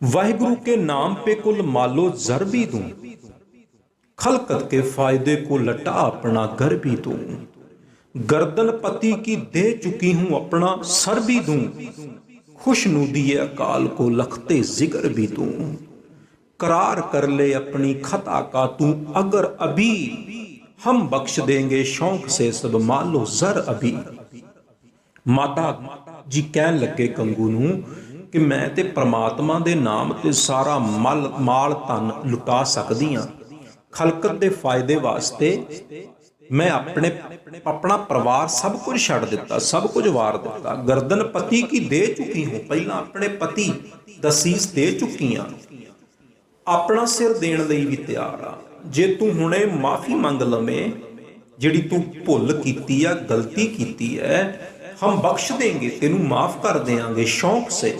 वाहिगुरु के नाम पे कुल मालो जर भी दूं खलकत के फायदे को लटा अपना घर भी दूं गर्दन पति की दे चुकी हूं अपना सर भी दूं खुश नूदी अकाल को लखते जिगर भी दूं करार कर ले अपनी खता का तू अगर अभी हम बख्श देंगे शौक से सब मालो जर अभी ਮਾਤਾ ਜੀ ਕਹਿਣ ਲੱਗੇ ਕੰਗੂ ਨੂੰ ਕਿ ਮੈਂ ਤੇ ਪ੍ਰਮਾਤਮਾ ਦੇ ਨਾਮ ਤੇ ਸਾਰਾ ਮਲ ਮਾਲ ਧਨ ਲੁਟਾ ਸਕਦੀ ਆ ਖਲਕਤ ਦੇ ਫਾਇਦੇ ਵਾਸਤੇ ਮੈਂ ਆਪਣੇ ਆਪਣਾ ਪਰਿਵਾਰ ਸਭ ਕੁਝ ਛੱਡ ਦਿੱਤਾ, ਸਭ ਕੁਝ ਵਾਰ ਦਿੱਤਾ। ਗਰਦਨ ਪਤੀ ਕੀ ਦੇ ਚੁੱਕੀ ਹੂੰ? ਪਹਿਲਾਂ ਆਪਣੇ ਪਤੀ ਦਾ ਦੇ ਚੁੱਕੀ ਆ। ਆਪਣਾ ਸਿਰ ਦੇਣ ਲਈ ਵੀ ਤਿਆਰ ਆ। ਜੇ ਤੂੰ ਹੁਣੇ ਮਾਫੀ ਮੰਗ ਲਵੇਂ, ਜਿਹੜੀ ਤੂੰ ਭੁੱਲ ਕੀਤੀ ਆ, ਗਲਤੀ ਕੀਤੀ ਹੈ ਹਮ ਬਖਸ਼ ਦੇਂਗੇ, ਤੈਨੂੰ ਮਾਫ ਕਰ ਦੇਾਂਗੇ ਸ਼ੌਂਕ ਸੇ।